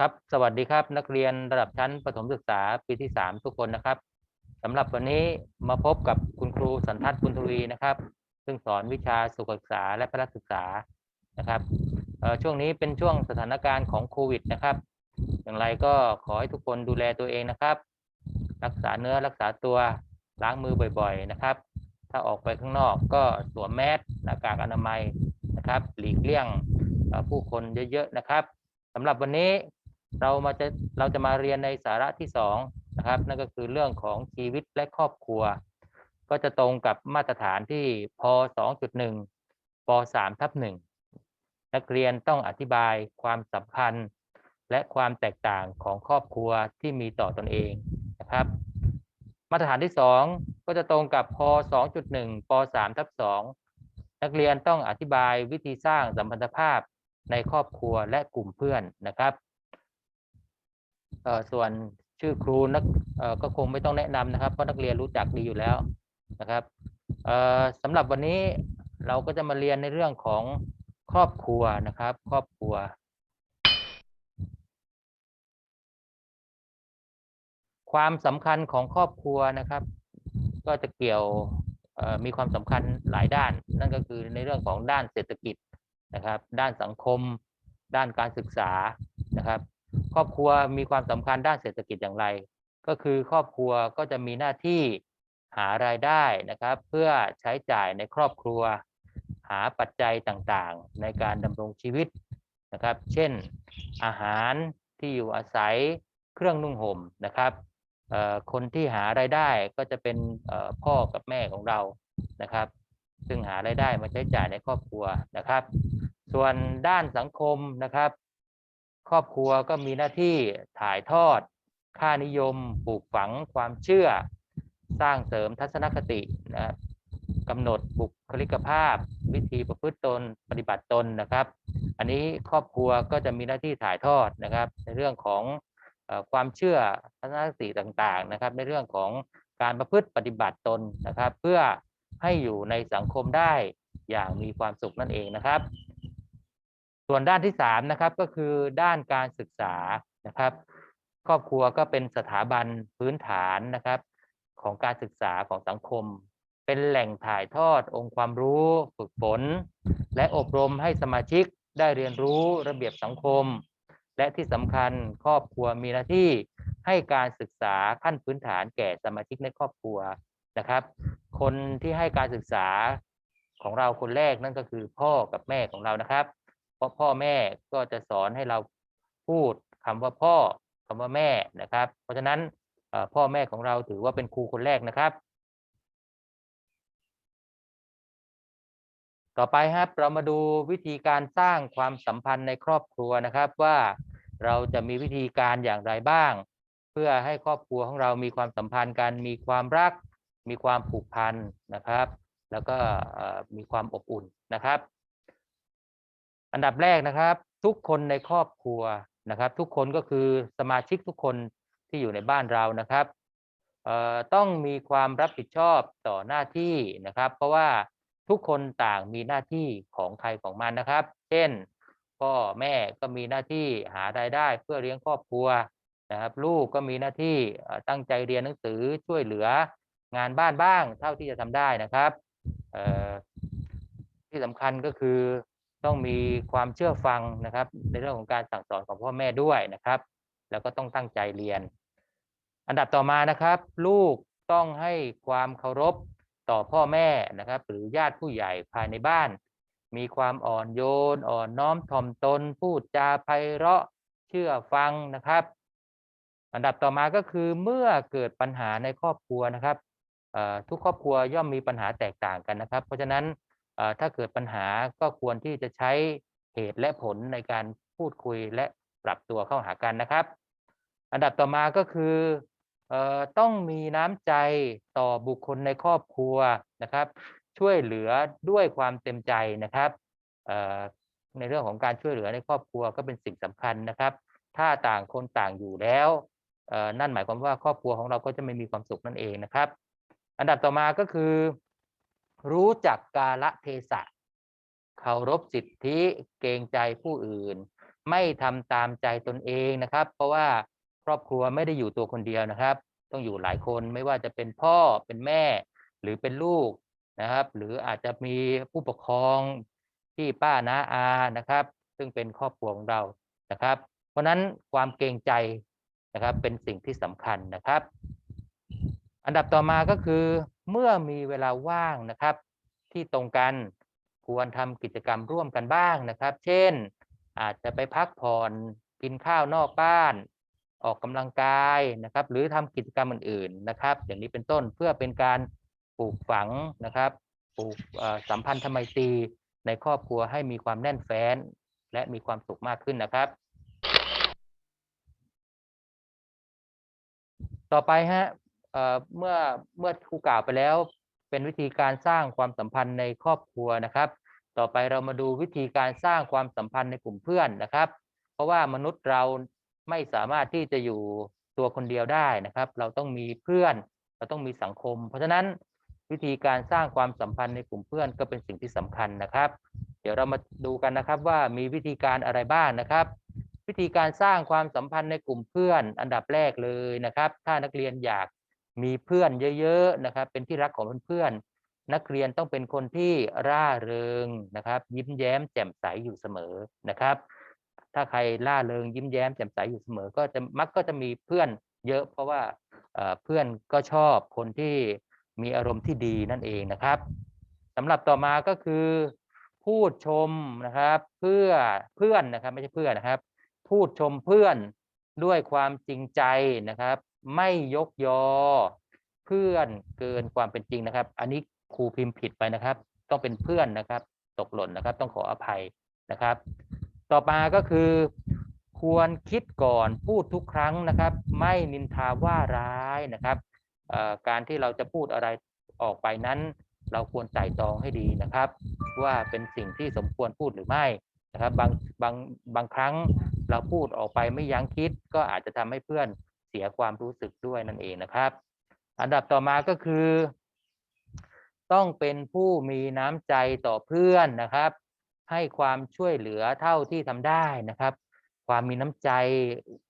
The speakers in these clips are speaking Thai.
ครับ สวัสดีครับ นักเรียนระดับชั้นประถมศึกษาปีที่สามทุกคนนะครับสำหรับวันนี้มาพบกับคุณครูสันทัศน์บุญทวีนะครับ ซึ่งสอนวิชาสุขศึกษาและพละศึกษานะครับช่วงนี้เป็นช่วงสถานการณ์ของโควิดนะครับ อย่างไรก็ขอให้ทุกคนดูแลตัวเองนะครับ รักษาเนื้อรักษาตัวล้างมือบ่อยๆนะครับ ถ้าออกไปข้างนอกก็สวมแมสหน้ากากอนามัยนะครับ หลีกเลี่ยงผู้คนเยอะๆนะครับสำหรับวันนี้ เรามาจะเราจะมาเรียนในสาระที่สองนะครับนั่นก็คือเรื่องของชีวิตและครอบครัว ก็จะตรงกับมาตรฐานที่พ2.1ป3ทับ1นักเรียนต้องอธิบายความสำคัญและความแตกต่างของครอบครัวที่มีต่อตนเองนะครับมาตรฐานที่ 2 ก็จะตรงกับพ2.1ป3ทับ2นักเรียนต้องอธิบายวิธีสร้างสัมพันธภาพในครอบครัวและกลุ่มเพื่อนนะครับ ส่วนชื่อครูนักก็คงไม่ต้องแนะนำนะครับเพราะนักเรียนรู้จักดีอยู่แล้วนะครับสำหรับวันนี้เราก็จะมาเรียนในเรื่องของครอบครัวนะครับ ครอบครัว ความสำคัญของครอบครัวนะครับ ก็จะเกี่ยวมีความสำคัญหลายด้าน นั่นก็คือในเรื่องของด้านเศรษฐกิจนะครับ ด้านสังคม ด้านการศึกษานะครับ ครอบครัวมีความสำคัญด้านเศรษฐกิจอย่างไร ก็คือครอบครัวก็จะมีหน้าที่หารายได้นะครับ เพื่อใช้จ่ายในครอบครัว หาปัจจัยต่างๆ ในการดำรงชีวิตนะครับ เช่นอาหารที่อยู่อาศัยเครื่องนุ่งห่มนะครับคนที่หารายได้ก็จะเป็นพ่อกับแม่ของเรานะครับ ซึ่งหารายได้มาใช้จ่ายในครอบครัวนะครับ ส่วนด้านสังคมนะครับ ครอบครัวก็มีหน้าที่ถ่ายทอด ค่านิยมปลูกฝังความเชื่อ สร้างเสริมทัศนคตินะกำหนดบุคลิกภาพ วิธีประพฤติตนปฏิบัติตนนะครับ อันนี้ครอบครัวก็จะมีหน้าที่ถ่ายทอดนะครับ ในเรื่องของอความเชื่อทัศนคติต่างๆนะครับ ในเรื่องของการประพฤติปฏิบัติตนนะครับ เพื่อให้อยู่ในสังคมได้อย่างมีความสุขนั่นเองนะครับ ส่วนด้านที่สามนะครับก็คือด้านการศึกษานะครับ ครอบครัวก็เป็นสถาบันพื้นฐานนะครับ ของการศึกษาของสังคม เป็นแหล่งถ่ายทอดองค์ความรู้ฝึกฝน และอบรมให้สมาชิกได้เรียนรู้ระเบียบสังคม และที่สำคัญครอบครัวมีหน้าที่ให้การศึกษาขั้นพื้นฐานแก่สมาชิกในครอบครัวนะครับ คนที่ให้การศึกษาของเราคนแรกนั่นก็คือพ่อกับแม่ของเรานะครับ เพราะพ่อแม่ก็จะสอนให้เราพูดคำว่าพ่อคำว่าแม่นะครับ เพราะฉะนั้นพ่อแม่ของเราถือว่าเป็นครูคนแรกนะครับ ต่อไปครับเรามาดูวิธีการสร้างความสัมพันธ์ในครอบครัวนะครับว่าเราจะมีวิธีการอย่างไรบ้าง เพื่อให้ครอบครัวของเรามีความสัมพันธ์กันมีความรัก มีความผูกพันนะครับ แล้วก็มีความอบอุ่นนะครับ อันดับแรกนะครับ ทุกคนในครอบครัวนะครับ ทุกคนก็คือสมาชิกทุกคนที่อยู่ในบ้านเรานะครับต้องมีความรับผิดชอบต่อหน้าที่นะครับ เพราะว่าทุกคนต่างมีหน้าที่ของใครของมันนะครับ เช่นพ่อแม่ก็มีหน้าที่หารายได้เพื่อเลี้ยงครอบครัวนะครับ ลูกก็มีหน้าที่ตั้งใจเรียนหนังสือช่วยเหลืองานบ้านบ้าง เท่าที่จะทำได้นะครับที่สำคัญก็คือ ต้องมีความเชื่อฟังนะครับ ในเรื่องของการสั่งสอนของพ่อแม่ด้วยนะครับ แล้วก็ต้องตั้งใจเรียน อันดับต่อมานะครับ ลูกต้องให้ความเคารพต่อพ่อแม่นะครับ หรือญาติผู้ใหญ่ภายในบ้าน มีความอ่อนโยน อ่อนน้อมถ่อมตน พูดจาไพเราะเชื่อฟังนะครับ อันดับต่อมาก็คือเมื่อเกิดปัญหาในครอบครัวนะครับทุกครอบครัวย่อมมีปัญหาแตกต่างกันนะครับ เพราะฉะนั้น ถ้าเกิดปัญหาก็ควรที่จะใช้เหตุและผลในการพูดคุยและปรับตัวเข้าหากันนะครับ อันดับต่อมาก็คืออต้องมีน้ำใจต่อบุคคลในครอบครัวนะครับ ช่วยเหลือด้วยความเต็มใจนะครับในเรื่องของการช่วยเหลือในครอบครัวก็เป็นสิ่งสำคัญนะครับ ถ้าต่างคนต่างอยู่แล้ว นั่นหมายความว่าครอบครัวของเราก็จะไม่มีความสุขนั่นเองนะครับ อันดับต่อมาก็คือ รู้จักกาละเทศะเคารพสิทธิเกรงใจผู้อื่น ไม่ทำตามใจตนเองนะครับ เพราะว่าครอบครัวไม่ได้อยู่ตัวคนเดียวนะครับ ต้องอยู่หลายคนไม่ว่าจะเป็นพ่อเป็นแม่ หรือเป็นลูกนะครับ หรืออาจจะมีผู้ปกครองที่ป้าน้าอานะครับ ซึ่งเป็นครอบครัวของเรานะครับ เพราะฉะนั้นความเกรงใจนะครับเป็นสิ่งที่สำคัญนะครับ อันดับต่อมาก็คือเมื่อมีเวลาว่างนะครับ ที่ตรงกันควรทำกิจกรรมร่วมกันบ้างนะครับ เช่น อาจจะไปพักผ่อนกินข้าวนอกบ้าน ออกกำลังกายนะครับ หรือทำกิจกรรมอื่นๆนะครับ อย่างนี้เป็นต้นเพื่อเป็นการปลูกฝังนะครับปลูกสัมพันธไมตรีในครอบครัวให้มีความแน่นแฟ้น และมีความสุขมากขึ้นนะครับ ต่อไปฮะ เมื่อเมื่อครูกล่าวไปแล้ว เป็นวิธีการสร้างความสัมพันธ์ในครอบครัวนะครับ ต่อไปเรามาดูวิธีการสร้างความสัมพันธ์ในกลุ่มเพื่อนนะครับ เพราะว่ามนุษย์เราไม่สามารถที่จะอยู่ตัวคนเดียวได้นะครับ เราต้องมีเพื่อน เราต้องมีสังคม เพราะฉะนั้นวิธีการสร้างความสัมพันธ์ในกลุ่มเพื่อนก็เป็นสิ่งที่สำคัญนะครับ เดี๋ยวเรามาดูกันนะครับว่ามีวิธีการอะไรบ้างนะครับ วิธีการสร้างความสัมพันธ์ในกลุ่มเพื่อน อันดับแรกเลยนะครับ ถ้านักเรียนอยาก มีเพื่อนเยอะๆนะครับเป็นที่รักของเพื่อนๆนักเรียนต้องเป็นคนที่ร่าเริงนะครับ ยิ้มแย้มแจ่มใสอยู่เสมอนะครับ ถ้าใครล่าเริงยิ้มแย้มแจ่มใสอยู่เสมอ ก็จะมักก็จะมีเพื่อนเยอะ เพราะว่าเอ่อเพื่อนก็ชอบคนที่มีอารมณ์ที่ดีนั่นเองนะครับสำหรับต่อมาก็คือพูดชมนะครับเพื่อเพื่อนนะครับไม่ใช่เพื่อนนะครับ พูดชมเพื่อนด้วยความจริงใจนะครับ ไม่ยกยอ เพื่อนเกินความเป็นจริงนะครับ อันนี้ครูพิมพ์ผิดไปนะครับ ต้องเป็นเพื่อนนะครับ ตกหล่นนะครับ ต้องขออภัยนะครับ ต่อมาก็คือ ควรคิดก่อนพูดทุกครั้งนะครับ ไม่นินทาว่าร้ายนะครับการที่เราจะพูดอะไรออกไปนั้น เราควรไตร่ตองให้ดีนะครับ ว่าเป็นสิ่งที่สมควรพูดหรือไม่นะครับบางบางบางครั้งเราพูดออกไปไม่ยั้งคิด ก็อาจจะทำให้เพื่อน สียความรู้สึกด้วยนั่นเองนะครับ อันดับต่อมาก็คือ ต้องเป็นผู้มีน้ำใจต่อเพื่อนนะครับ ให้ความช่วยเหลือเท่าที่ทำได้นะครับ ความมีน้ำใจ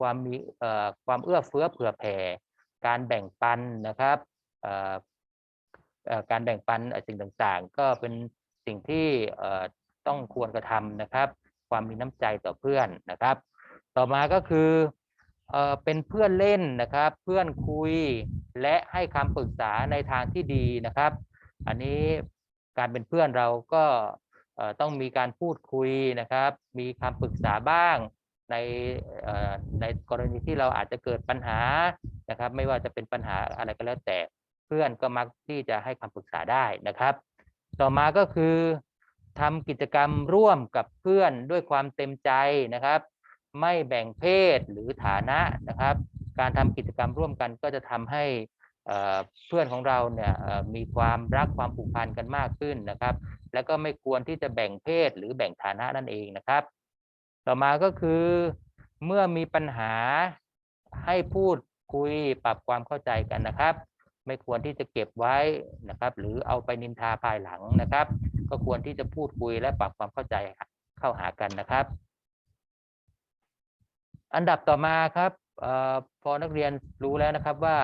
ความมีเอ่อความเอื้อเฟื้อเผื่อแผ่ การแบ่งปันนะครับเอ่อการแบ่งปันสิ่งต่างๆ ก็เป็นสิ่งที่เอ่อต้องควรกระทำนะครับ ความมีน้ำใจต่อเพื่อนนะครับ ต่อมาก็คือ เออเป็นเพื่อนเล่นนะครับ เพื่อนคุยและให้คำปรึกษาในทางที่ดีนะครับ อันนี้การเป็นเพื่อนเราก็เอ่อต้องมีการพูดคุยนะครับ มีคำปรึกษาบ้างในเอ่อในกรณีที่เราอาจจะเกิดปัญหานะครับ ไม่ว่าจะเป็นปัญหาอะไรก็แล้วแต่เพื่อนก็มักที่จะให้คำปรึกษาได้นะครับ ต่อมาก็คือทำกิจกรรมร่วมกับเพื่อนด้วยความเต็มใจนะครับ ไม่แบ่งเพศหรือฐานะนะครับ การทำกิจกรรมร่วมกันก็จะทำให้เพื่อนของเราเนี่ยมีความรักความผูกพันกันมากขึ้นนะครับ แล้วก็ไม่ควรที่จะแบ่งเพศหรือแบ่งฐานะนั่นเองนะครับ ต่อมาก็คือเมื่อมีปัญหาให้พูดคุยปรับความเข้าใจกันนะครับ ไม่ควรที่จะเก็บไว้นะครับ หรือเอาไปนินทาภายหลังนะครับ ก็ควรที่จะพูดคุยและปรับความเข้าใจเข้าหากันนะครับ อันดับต่อมาครับอพอนักเรียนรู้แล้วนะครับว่า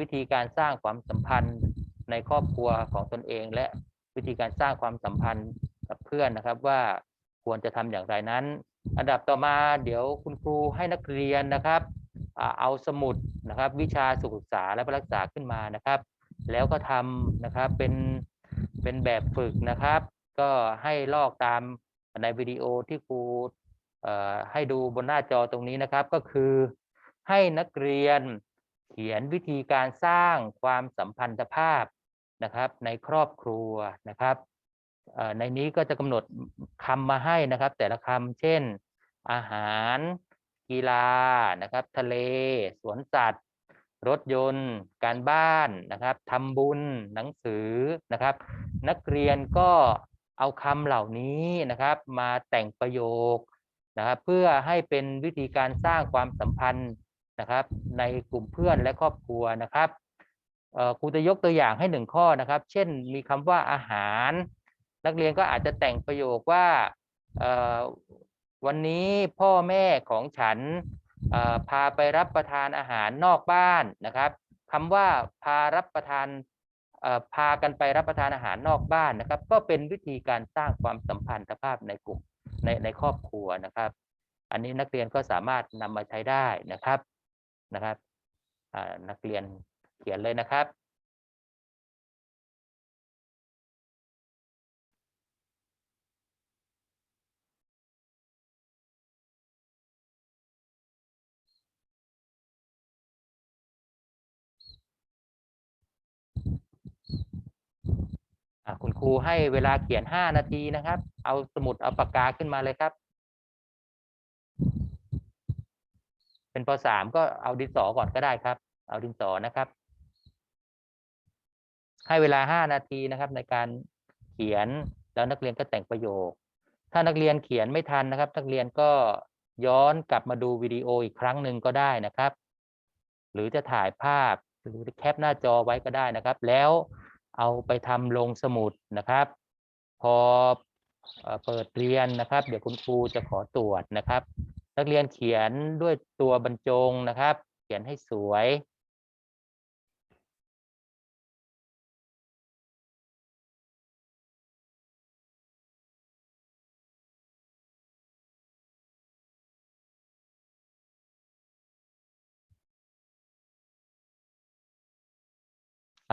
วิธีการสร้างความสัมพันธ์ในครอบครัวของตนเอง และวิธีการสร้างความสัมพันธ์กับเพื่อนนะครับว่าควรจะทำอย่างไรนั้น อันดับต่อมาเดี๋ยวคุณครูให้นักเรียนนะครับ เอาสมุดนะครับ วิชาสุขศึกษาและรักษาขึ้นมานะครับ แล้วก็ทำนะครับเป็นเป็นแบบฝึกนะครับ ก็ให้ลอกตามในวิดีโอที่ครู ให้ดูบนหน้าจอตรงนี้นะครับก็คือให้นักเรียนเขียนวิธีการสร้างความสัมพันธภาพนะครับ ในครอบครัวนะครับในนี้ก็จะกำหนดคำมาให้นะครับ แต่ละคำเช่น อาหาร กีฬานะครับ ทะเล สวนสัตว์ รถยนต์ การบ้านนะครับทำบุญหนังสือนะครับ นักเรียนก็เอาคำเหล่านี้นะครับ มาแต่งประโยค นะครับเพื่อให้เป็นวิธีการสร้างความสัมพันธ์นะครับ ในกลุ่มเพื่อนและครอบครัวนะครับครูจะยกตัวอย่างให้หนึ่งข้อนะครับ เช่นมีคำว่าอาหาร นักเรียนก็อาจจะแต่งประโยคว่าวันนี้พ่อแม่ของฉันพาไปรับประทานอาหารนอกบ้านนะครับคำว่าพารับประทานพากันไปรับประทานอาหารนอกบ้านนะครับ ก็เป็นวิธีการสร้างความสัมพันธภาพในกลุ่ม ในในครอบครัวนะครับ อันนี้นักเรียนก็สามารถนำมาใช้ได้นะครับนะครับนักเรียนเขียนเลยนะครับ รูให้เวลาเขียนห้านาทีนะครับ เอาสมุดเอาปากกาขึ้นมาเลยครับ เป็นปสามก็เอาดินสอก่อนก็ได้ครับ เอาดินสอนะครับ ให้เวลาห้านาทีนะครับ ในการเขียนแล้วนักเรียนก็แต่งประโยค ถ้านักเรียนเขียนไม่ทันนะครับ นักเรียนก็ย้อนกลับมาดูวิดีโออีกครั้งหนึ่งก็ได้นะครับ หรือจะถ่ายภาพหรือแคปหน้าจอไว้ก็ได้นะครับ แล้ว เอาไปทำลงสมุดนะครับ พอเปิดเรียนนะครับ เดี๋ยวคุณครูจะขอตรวจนะครับ นักเรียนเขียนด้วยตัวบรรจงนะครับ เขียนให้สวย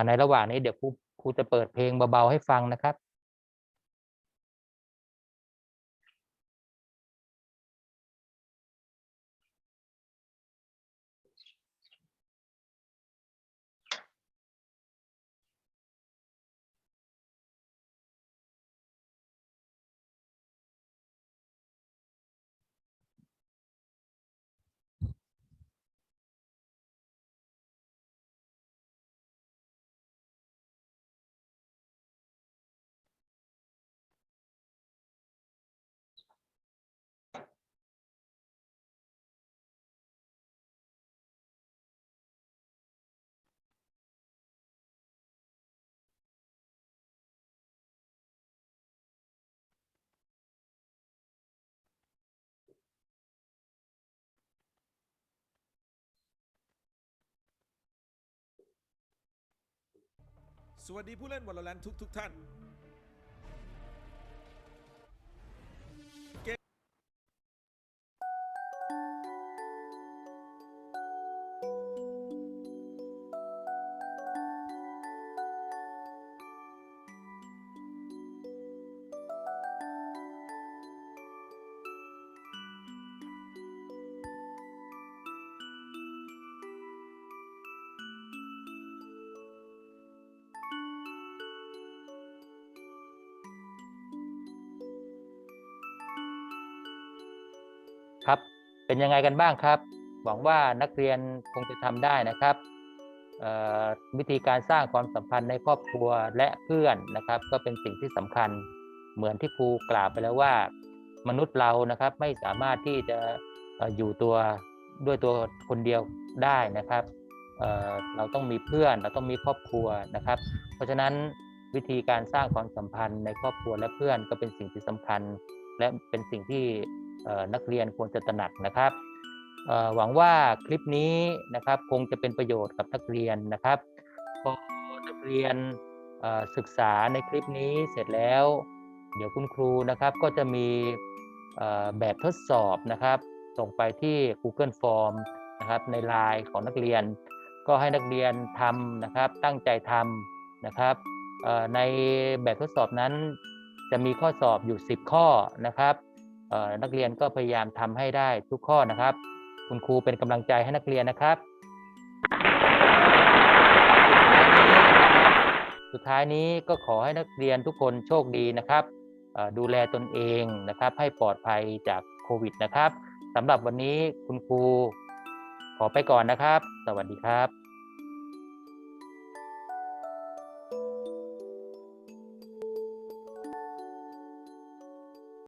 ในระหว่างนี้เดี๋ยวครู ครูจะเปิดเพลงเบาๆให้ฟังนะครับ สวัสดีผู้เล่นวอลเลนทุกทุกท่าน เป็นยังไงกันบ้างครับ หวังว่านักเรียนคงจะทำได้นะครับวิธีการสร้างความสัมพันธ์ในครอบครัวและเพื่อนนะครับ ก็เป็นสิ่งที่สำคัญเหมือนที่ครูกล่าวไปแล้วว่า มนุษย์เรานะครับไม่สามารถที่จะอยู่ตัวด้วยตัวคนเดียวได้นะครับเเราต้องมีเพื่อนเราต้องมีครอบครัวนะครับ เพราะฉะนั้นวิธีการสร้างความสัมพันธ์ในครอบครัวและเพื่อนก็เป็นสิ่งที่สำคัญ และเป็นสิ่งที่ นักเรียนควรจะตระหนักนะครับหวังว่าคลิปนี้นะครับคงจะเป็นประโยชน์กับนักเรียนนะครับพอนักเรียนศึกษาในคลิปนี้เสร็จแล้ว เดี๋ยวคุณครูนะครับก็จะมีแบบทดสอบนะครับ ส่งไปที่ Google Form นะครับในไลน์ของนักเรียน ก็ให้นักเรียนทำนะครับตั้งใจทำนะครับในแบบทดสอบนั้นจะมีข้อสอบอยู่ 10 ข้อนะครับ นักเรียนก็พยายามทำให้ได้ทุกข้อนะครับ คุณครูเป็นกำลังใจให้นักเรียนนะครับ สุดท้ายนี้ก็ขอให้นักเรียนทุกคนโชคดีนะครับดูแลตนเองนะครับ ให้ปลอดภัยจากโควิดนะครับสำหรับวันนี้คุณครูขอไปก่อนนะครับ สวัสดีครับ